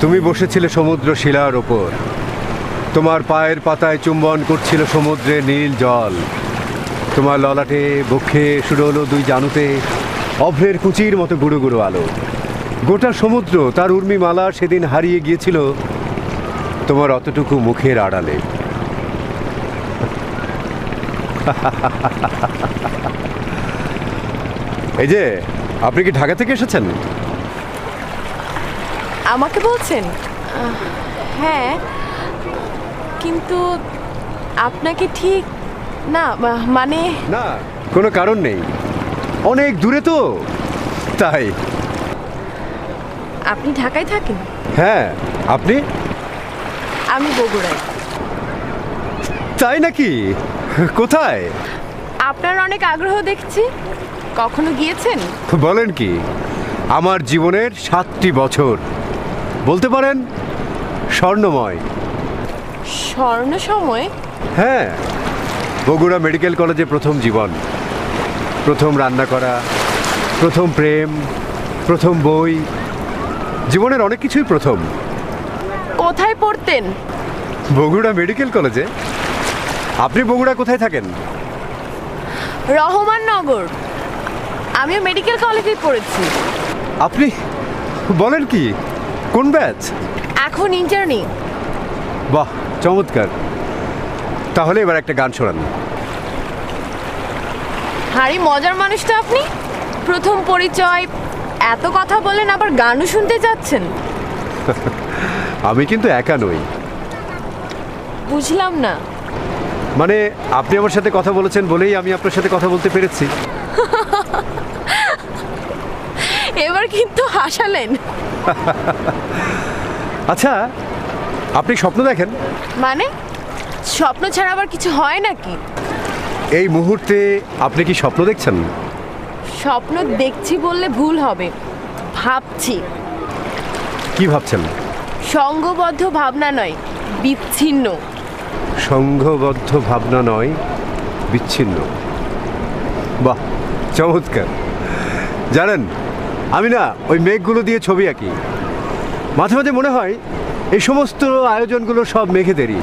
তুমি বসেছিলে সমুদ্র শিলার ওপর। তোমার পায়ের পাতায় চুম্বন করছিল সমুদ্রে নীল জল। তোমার ললাটে বক্ষে সুরলো দুই জানুতে অভ্রের কুচির মতো গুঁড়ো গুঁড়ো আলো। গোটা সমুদ্র তার উর্মিমালা সেদিন হারিয়ে গিয়েছিল তোমার অতটুকু মুখের আড়ালে। এই যে, আপনি কি ঢাকা থেকে এসেছেন? আমাকে বলছেন? হ্যাঁ। কিন্তু আপনাকে ঠিক না মানে না কোনো কারণ নেই। অনেক দূরে তো। তাই। আপনি ঢাকায় থাকেন? হ্যাঁ আপনি? আমি বগুড়ায়। তাই নাকি? কোথায়? আপনার অনেক আগ্রহ দেখছি। কখনো গিয়েছেন? বলেন কি আমার জীবনের সাতটি বছর। বলতে পারেন স্বর্ণময়। স্বর্ণ সময় হ্যাঁ বগুড়া মেডিকেল কলেজে প্রথম জীবন। প্রথম রান্না করা প্রথম প্রেম প্রথম বই জীবনের অনেক কিছুই প্রথম। কোথায় পড়তেন? বগুড়া মেডিকেল কলেজে? আপনি বগুড়া কোথায় থাকেন? রহমাননগর আমিও মেডিকেল কলেজেই পড়েছি। আপনি বলেন কি? কোন ব্যাচ? এখন ইন্টারনি। বাহ চমৎকার। তাহলে এবার একটা গান শোনান। হারি মজার মানুষ তো আপনি? প্রথম পরিচয় এত কথা বলেন আবার গানও শুনতে যাচ্ছেন আমি কিন্তু একা নই। বুঝলাম না। মানে আপনি আমার সাথে কথা বলেছেন বলেই আমি আপনার সাথে কথা বলতে পেরেছি। এবার কিন্তু হাসালেন। আচ্ছা আপনি স্বপ্ন দেখেন? মানে? স্বপ্ন ছাড়া আবার কিছু হয় নাকি? এই মুহূর্তে আপনি কি স্বপ্ন দেখছেন? স্বপ্ন দেখছি বললে ভুল হবে। ভাবছি। কি ভাবছেন? সঙ্গবদ্ধ ভাবনা নয় বিচ্ছিন্ন। সংঘবদ্ধ ভাবনা নয় বিচ্ছিন্ন। বাহ চমৎকার। জানেন আমি না ওই মেঘগুলো দিয়ে ছবি আঁকি। মাঝে মাঝে মনে হয় এই সমস্ত আয়োজনগুলো সব মেঘেদেরই।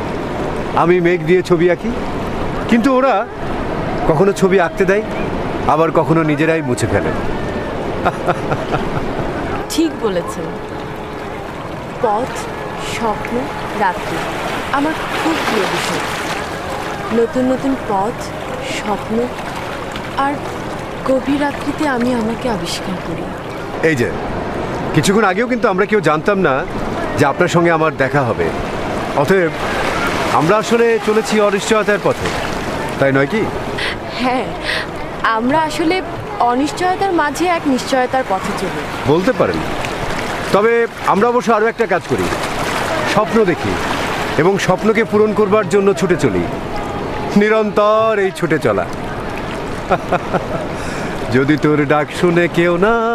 আমি মেঘ দিয়ে ছবি আঁকি, কিন্তু ওরা কখনো ছবি আঁকতে দেয়, আবার কখনো নিজেরাই মুছে ফেলে। ঠিক বলেছেন। পথ, স্বপ্ন, রাত্রি, আমার খুব প্রিয় বিষয়। নতুন নতুন পথ, স্বপ্ন আর গভীর রাত্রিতে আমি আমাকে আবিষ্কার করি। এই যে কিছুক্ষণ আগেও কিন্তু আমরা কেউ জানতাম না যে আপনার সঙ্গে আমার দেখা হবে। অতএব আমরা আসলে চলেছি অনিশ্চয়তার পথে তাই নয় কি? হ্যাঁ আমরা আসলে অনিশ্চয়তার মাঝে এক নিশ্চয়তার পথে চলি। বলতে পারেন। তবে আমরা অবশ্য আরও একটা কাজ করি স্বপ্ন দেখি এবং স্বপ্নকে পূরণ করবার জন্য ছুটে চলি। নিরন্তর এই ছুটে চলা। যদি তোর ডাক শুনে কেউ না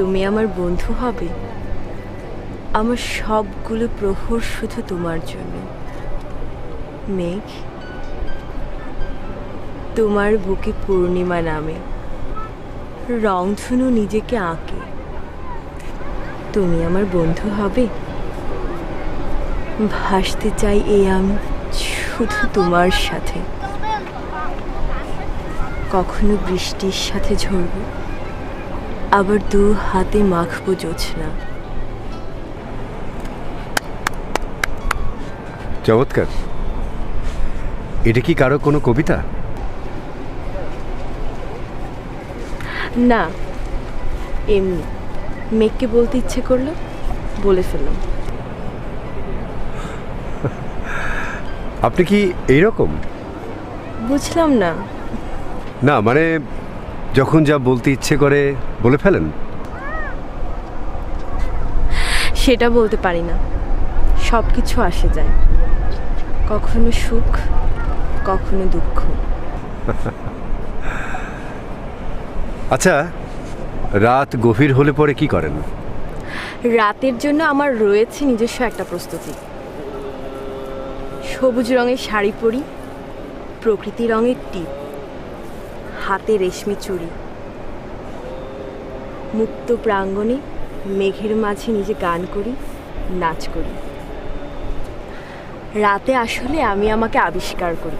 তুমি আমার বন্ধু হবে। আমার সবগুলো প্রহর শুধু তোমার জন্য। মেঘ, তোমার বুকে পূর্ণিমা নামে। রংধনু নিজেকে আঁকে। তুমি আমার বন্ধু হবে। ভাসতে চাই এই আমি শুধু তোমার সাথে। কখনো বৃষ্টির সাথে ঝরব। আবার দু হাতে মাখবো জোছনা। চমৎকার। এটা কি কারও কোনো কবিতা? না। এমনি মেঘকে বলতে ইচ্ছে করল বলে ফেললাম। আপনি কি এইরকম? বুঝলাম না। না মানে যখন যা বলতে ইচ্ছে করে বলে ফেলেন। সেটা বলতে পারি না। সব কিছু আসে যায়। কখনো সুখ কখনো দুঃখ। আচ্ছা রাত গভীর হলে পরে কি করেন? রাতের জন্য আমার রয়েছে নিজস্ব একটা প্রস্তুতি। সবুজ রঙের শাড়ি পরি প্রকৃতি রঙের টিপ হাতে রেশমি চুড়ি। মুক্ত প্রাঙ্গণে মেঘের মাঝে নিজে গান করি, নাচ করি। রাতে আসলে আমি আমাকে আবিষ্কার করি।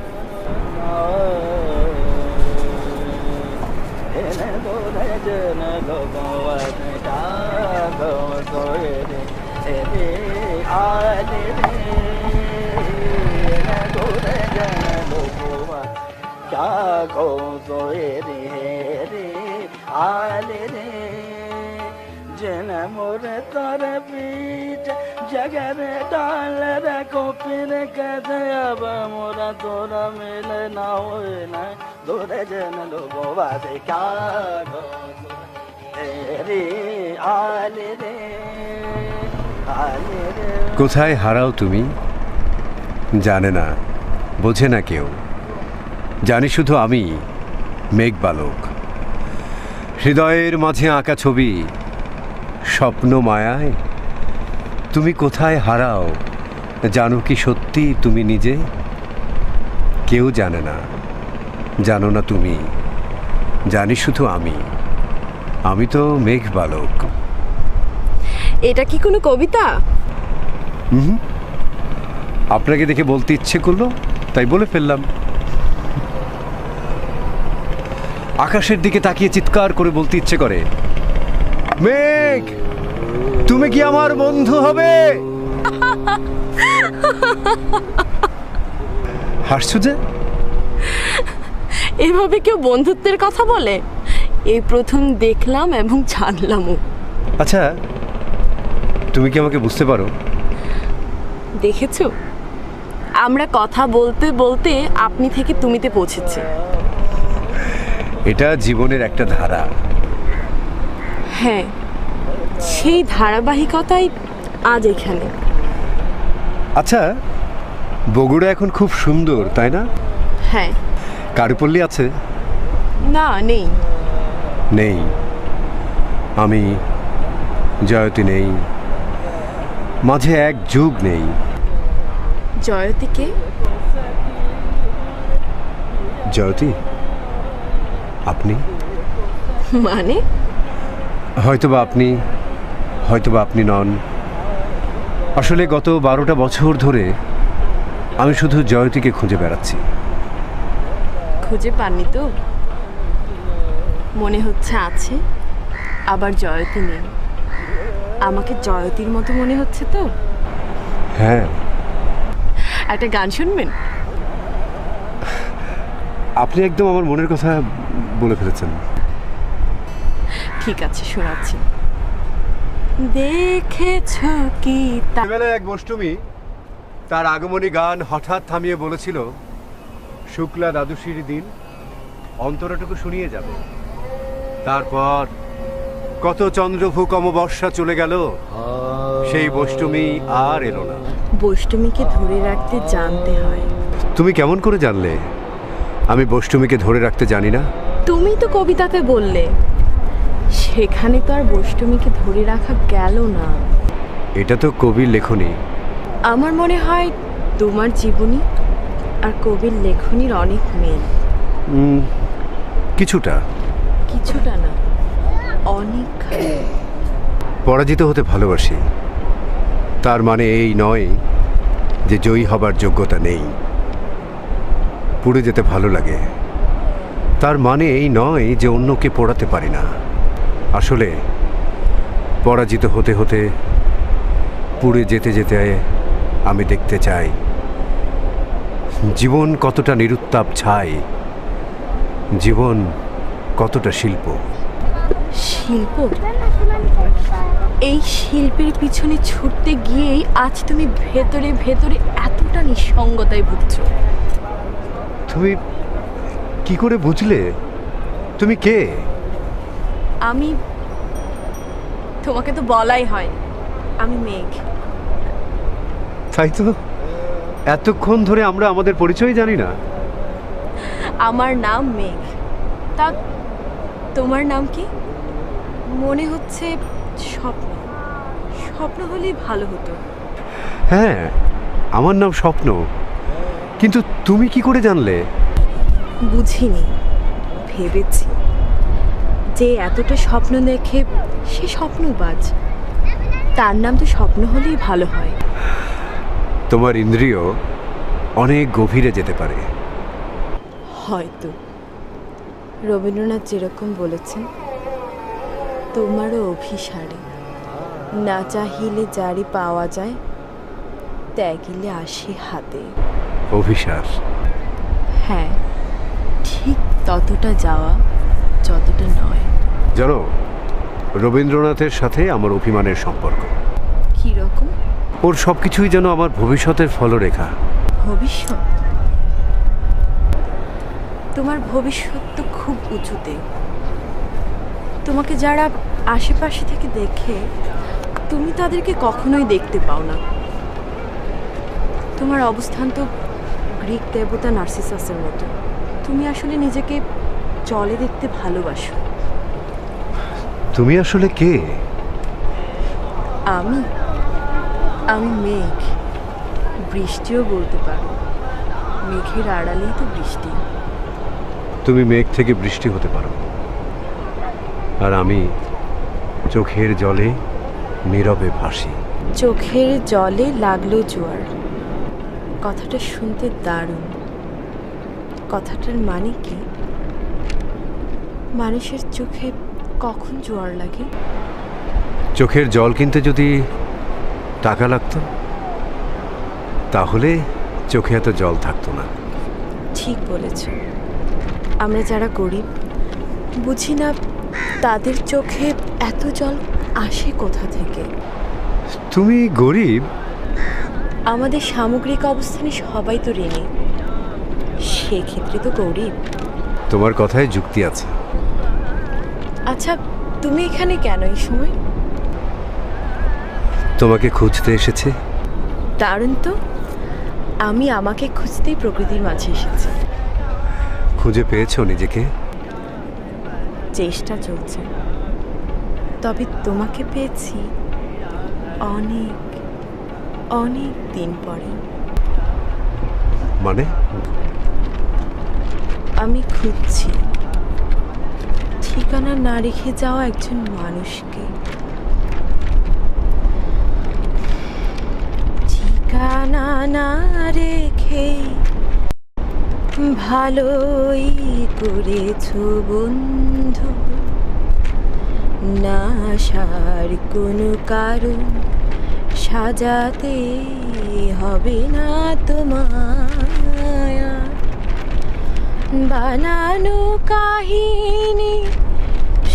जन मोर तर पीठ जगर डाल रखो फिर कद अब मोरा तोरा मिल ना हो ना दूर जन लोगो वादे क्या गो रे आले रे आले रे কোথায় হারাও তুমি জানে না বোঝে না কেউ জানি শুধু আমি মেঘ বালক হৃদয়ের মাঝে আঁকা ছবি স্বপ্ন মায়ায়। তুমি কোথায় হারাও জানো কি সত্যি তুমি নিজে? কেউ জানে না জানো না তুমি জানি শুধু আমি। আমি তো মেঘ বালক। এটা কি কোনো কবিতা? আপনাকে দেখে বলতে ইচ্ছে করল তাই বলে ফেললাম। আকাশের দিকে তাকিয়ে চিৎকার করে বলতে ইচ্ছে করে। মেঘ তুমি কি আমার বন্ধু হবে? হাসছো যে? এভাবে কেউ বন্ধুত্বের কথা বলে? এই প্রথম দেখলাম এবং জানলামও। আচ্ছা তুমি কি আমাকে বুঝতে পারো? দেখেছ? আমরা কথা বলতে বলতে আপনি থেকে তুমিতে পৌঁছেছি। এটা জীবনের একটা ধারা। হ্যাঁ সেই ধারাবাহিকতাই আজ এখানে। আচ্ছা বগুড়া এখন খুব সুন্দর তাই না? হ্যাঁ। কারুপল্লী আছে? না নেই। নেই। আমি জয়তী নেই। মাঝে এক যুগ নেই। জয়তীকে জয়তী? আপনি? মানে? হয়তোবা আপনি হয়তোবা আপনি নন। আসলে গত বারোটা বছর ধরে আমি শুধু জয়তীকে খুঁজে বেড়াচ্ছি। খুঁজে পাননি তো? মনে হচ্ছে আছে আবার জয়তী নেই। আমাকে জয়তীর মতো মনে হচ্ছে তো? হ্যাঁ। একটা গান শুনবেন? আপনি একদম আমার মনের কথা বলে ফেলেছেন। ঠিক আছে শোনাচ্ছি। দেখেছ কি তা এক বষ্টমী তার আগমনী গান হঠাৎ থামিয়ে বলেছিল শুক্লা দ্বাদশীর দিন অন্তরাটুকু শুনিয়ে যাবে। তারপর কত চন্দ্রভূক অমাবস্যা চলে গেল সেই বষ্টমী আর এলো না। বষ্টমীকে ধরে রাখতে জানতে হয়। তুমি কেমন করে জানলে? আমি বষ্টমীকে ধরে রাখতে জানি না। তুমি তো কবিতাতে বললে। সেখানে তো আর বষ্টমীকে ধরে রাখা গেল না। এটা তো কবির লেখনী। আমার মনে হয় তোমার জীবনী আর কবির লেখনীর অনেক মেল। কিছুটা। কিছুটা না অনেক পরাজিত হতে ভালোবাসি। তার মানে এই নয় যে জয়ী হবার যোগ্যতা নেই। পুড়ে যেতে ভালো লাগে। তার মানে এই নয় যে অন্যকে পড়াতে পারি না। আসলে পরাজিত হতে হতে পুড়ে যেতে যেতে আমি দেখতে চাই। জীবন কতটা নিরুত্তাপ ছাই। জীবন কতটা শিল্প। শিল্প? এই শিল্পের পিছনে ছুটতে গিয়েই আজ তুমি ভেতরে ভেতরে এতটা নিঃসঙ্গতায় ভুগছো। তুমি কি করে বুঝলে? তুমি কে? আমি তোমাকে তো বলাই হয়। আমি মেঘ। তাই তো? এতক্ষণ ধরে আমরা আমাদের পরিচয় জানি না। আমার নাম মেঘ। তা তোমার নাম কি? মনে হচ্ছে স্বপ্ন। স্বপ্ন হলেই ভালো হতো। হ্যাঁ আমার নাম স্বপ্ন। কিন্তু তুমি কি করে জানলে? বুঝিনি ভেবেছি। যে এতটা স্বপ্ন দেখে সে স্বপ্নবাজ তার নাম তো স্বপ্ন হলেই ভালো হয়। তোমার ইন্দ্রিয় অনেক গভীরে যেতে পারে। হয়তো। রবীন্দ্রনাথ যেরকম বলেছেন তোমারও অভিসারে। না চাহিলে জারি পাওয়া যায় ত্যাগিলে আসে হাতে। অভিসার হ্যাঁ ঠিক ততটা যাওয়া যতটা নয়। জানো রবীন্দ্রনাথের সাথে আমার অভিমানের সম্পর্ক। কী রকম ওর সব কিছুই যেন আমার ভবিষ্যতের ফলরেখা। ভবিষ্যৎ? তোমার ভবিষ্যৎ তো খুব উঁচুতে। তোমাকে যারা আশেপাশে থেকে দেখে তুমি তাদেরকে কখনোই দেখতে পাও না। তোমার অবস্থান তো গ্রিক দেবতা নার্সিসাসের মতো। তুমি আসলে নিজেকে জলে দেখতে ভালোবাসো। তুমি আসলে কে? আমি? আমি মেঘ। বৃষ্টিও বলতে পারো। মেঘের আড়ালেই তো বৃষ্টি। তুমি মেঘ থেকে বৃষ্টি হতে পারো। আর আমি চোখের জলে নীরবে ভাসি। চোখের জলে লাগল জোয়ার। কথাটা শুনতে দারুণ। কথাটার মানে কি? মানুষের চোখে কখন জোয়ার লাগে? চোখের জল কিনতে যদি টাকা লাগতো তাহলে চোখে এত জল থাকতো না। ঠিক বলেছ। আমরা যারা গরিব বুঝি না তাদের চোখে এত জল আসে কোথা থেকে? তুমি গরিব আমাদের সামগ্রিক অবস্থানে সবাই তো ঋণী। সেক্ষেত্রে তো গরিব। তোমার কথায় যুক্তি আছে। আচ্ছা তুমি এখানে কেন এই সময়? তোমাকে খুঁজতে এসেছে? দারুণ তো। আমি আমাকে খুঁজতেই প্রকৃতির মাঝে এসেছি। খুঁজে পেয়েছ নিজেকে? চেষ্টা চলছে। তবে তোমাকে পেয়েছি অনেক অনেক দিন পরে। মানে? আমি খুঁজছি। ঠিকানা না রেখে যাওয়া একজন মানুষকে। ঠিকানা না রেখে ভালোই করেছ বন্ধু। না আসার কোনো কারণ সাজাতে হবে না তোমায়। বানানো কাহিনী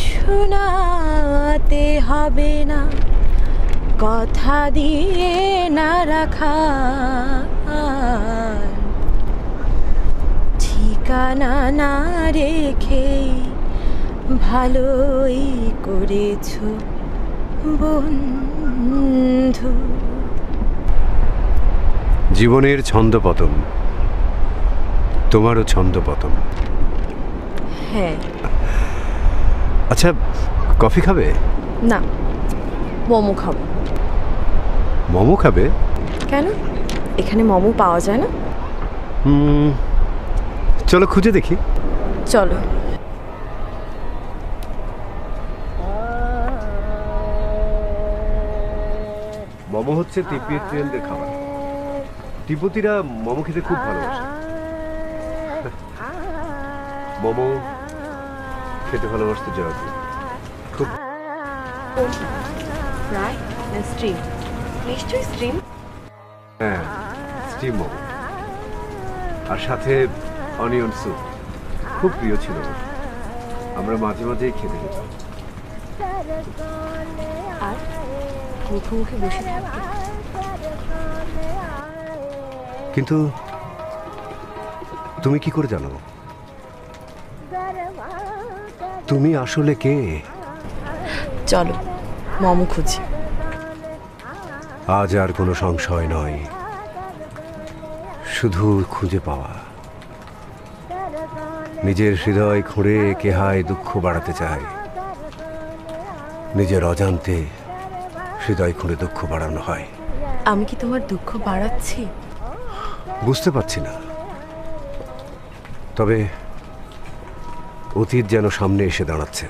শোনাতে হবে না, কথা দিয়ে না রাখা। ঠিকানা না রেখে ভালোই করেছ বন্ধু। জীবনের ছন্দপতন। তোমারও ছন্দপতন। হ্যাঁ। আচ্ছা কফি খাবে? না মোমো খাব। মোমো খাবে? কেন? এখানে মোমো পাওয়া যায় না? চলো খুঁজে দেখি। চলো। মোমো হচ্ছে তিব্বতীয়দের খাবার। তিব্বতীরা মোমো খেতে খুব ভালোবাসে। মোমো খেতে ভালোবাসতে জয়পুর খুব স্ট্রিম। নিশ্চয়ই স্ট্রিম? হ্যাঁ স্টিম মোমো। আর সাথে অনিয়ন স্যুপ। খুব প্রিয় ছিল আমরা মাঝে মাঝেই খেতে যেতাম। আর মুখে মুখে বসে থাকবে। কিন্তু তুমি কি করে জানো? তুমি আসলে কে? চলো মোমো খুঁজি। আজ আর কোনো সংশয় নয়। শুধু খুঁজে পাওয়া। নিজের হৃদয় খুঁড়ে কেহায় দুঃখ বাড়াতে চায়। নিজের অজান্তে হৃদয় খুলে দুঃখ বাড়ানো হয়। আমি কি তোমার দুঃখ বাড়াচ্ছি? বুঝতে পারছি না। তবে অতীত যেন সামনে এসে দাঁড়াচ্ছে।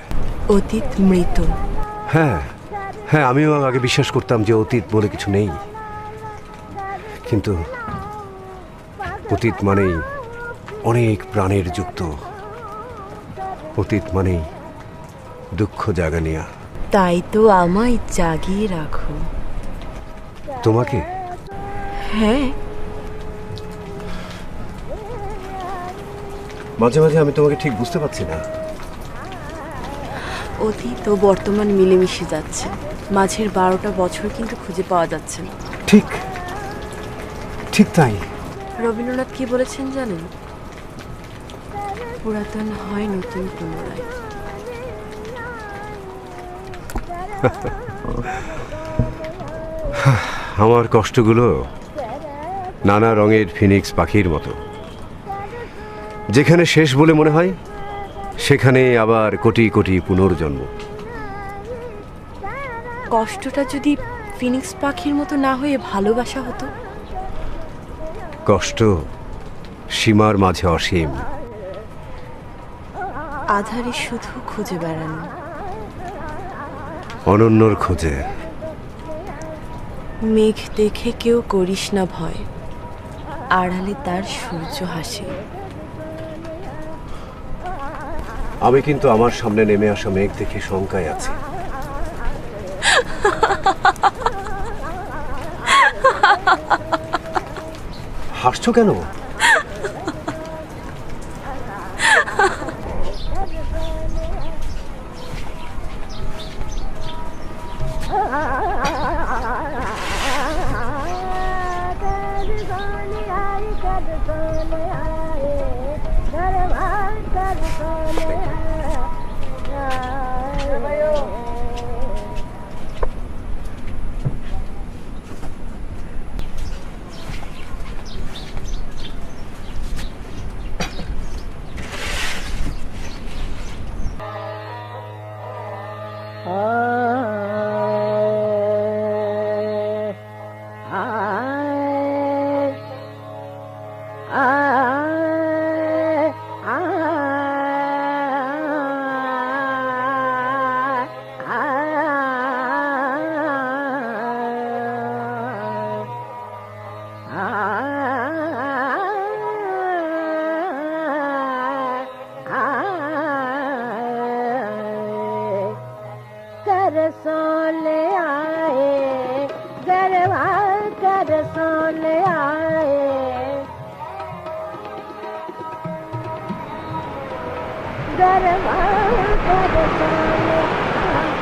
অতীত মৃত। হ্যাঁ হ্যাঁ আমিও আগে বিশ্বাস করতাম যে অতীত বলে কিছু নেই। কিন্তু অতীত মানেই অনেক প্রাণের যুক্ত। অতীত মানেই দুঃখ জাগানিয়া তাই তো আমায় জাগিয়ে রাখো। তোমাকে? হ্যাঁ। মাঝে মাঝে আমি তোমাকে ঠিক বুঝতে পারছি না। অতীত ও বর্তমান মিলেমিশে যাচ্ছে। মাঝের বারোটা বছর কিন্তু খুঁজে পাওয়া যাচ্ছে না। ঠিক। ঠিক তাই। রবীন্দ্রনাথ কি বলেছেন জানেন? পুরাতন হয় নতুন পুনরায়। আমার কষ্টগুলো নানা রঙের ফিনিক্স পাখির মতো। যেখানে শেষ বলে মনে হয় সেখানে আবার কোটি কোটি পুনর্জন্ম। কষ্টটা যদি ফিনিক্স পাখির মতো না হয়ে ভালোবাসা হতো? কষ্ট সীমার মাঝে অসীম। আধারে শুধু খুঁজে বেড়ানো। অনন্যর খোঁজে। মেঘ দেখে কেউ করিস না ভয়। আড়ালে তার সূর্য হাসে। আমি কিন্তু আমার সামনে নেমে আসা মেঘ দেখে শঙ্কায় আছি। হাসছো কেন?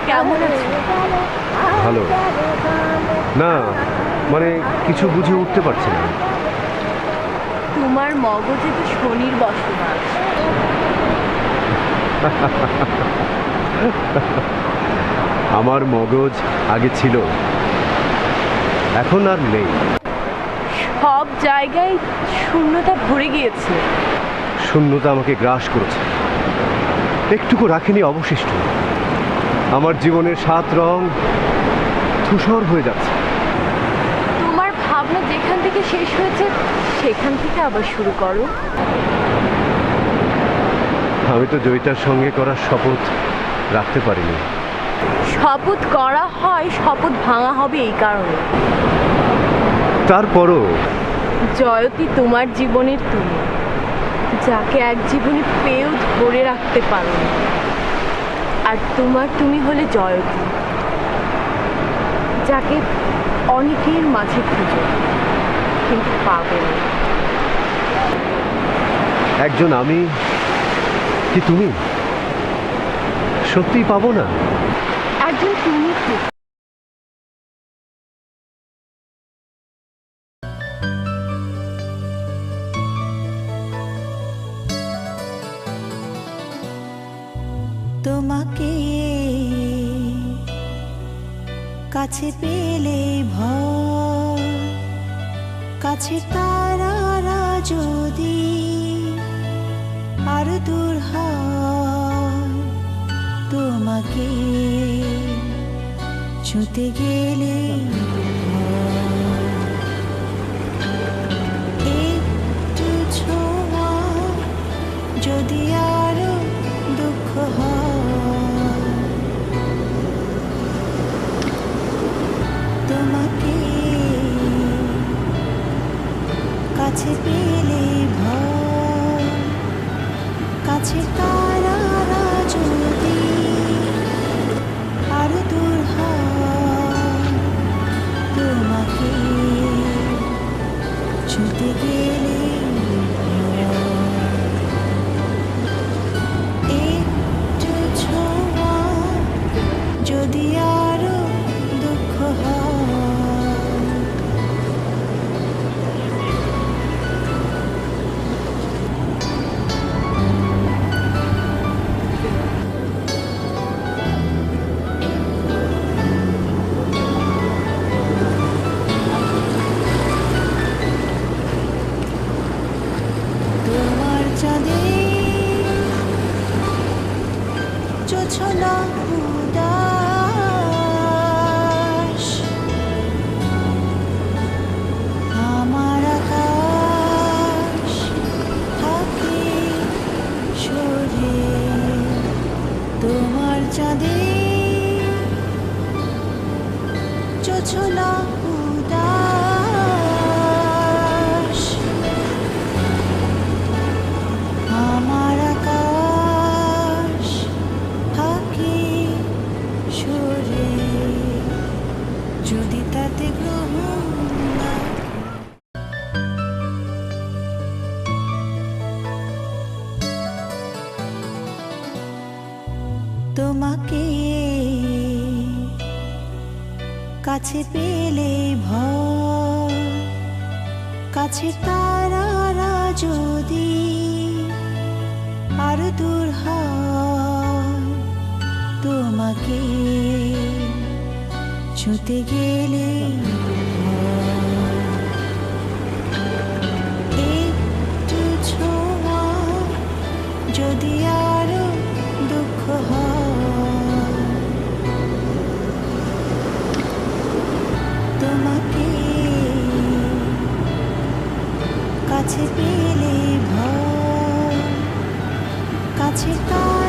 কেমন আছো? ভালো। না মানে কিছু বুঝে উঠতে পারছি না। তোমার মগজে তো শনির বসবাস। আমার মগজ আগে ছিল এখন আর নেই। সব জায়গায় শূন্যতা ভরে গিয়েছে। শূন্যতা আমাকে গ্রাস করেছে। একটুকু রাখিনি অবশিষ্ট। আমার জীবনের সাত রং ধূসর হয়ে যাচ্ছে। তোমার ভাবনা যেখান থেকে শেষ হয়েছে সেখান থেকে আবার শুরু করো। আমি তো জয়িতার সঙ্গে করার শপথ রাখতে পারিনি। শপথ করা হয় শপথ ভাঙা হবে এই কারণে। তারপরও জয়তী তোমার জীবনের তুমি। যাকে এক জীবনে পেয়েও ধরে রাখতে পারো আর তোমার তুমি হলে জয়তী যাকে অনেকের মাঝে খুঁজো কিন্তু পাবে না। একজন আমি কি তুমি? সত্যিই পাবো না? একজন তুমি কাছে পেলে ভয়, কাছে তারারা যদি আর দূর তোমাকে ছুতে গেলে। একটু ছোঁয়া যদি আরও কাছে পেলে ভয়। কাছে যদি আরও দূর হয়। তোমাকে ছুটে গেলে কাছে পেলে ভয় কাছে তারারা যদি আর দূর তোমাকে ছুতে গেলে কাছে পেলে ভয়। কাছে তারারা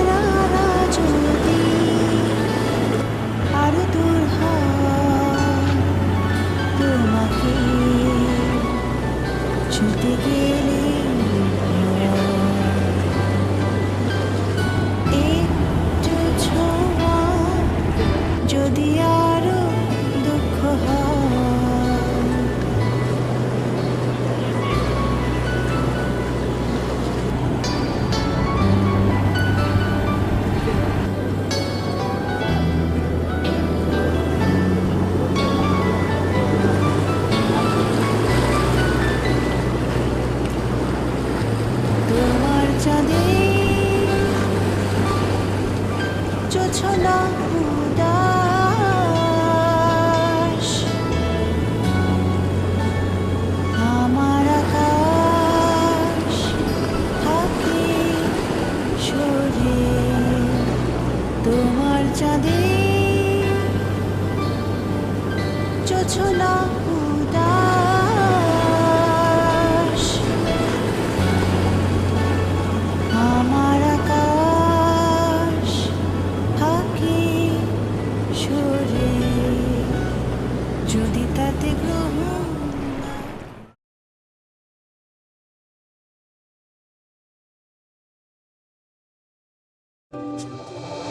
Música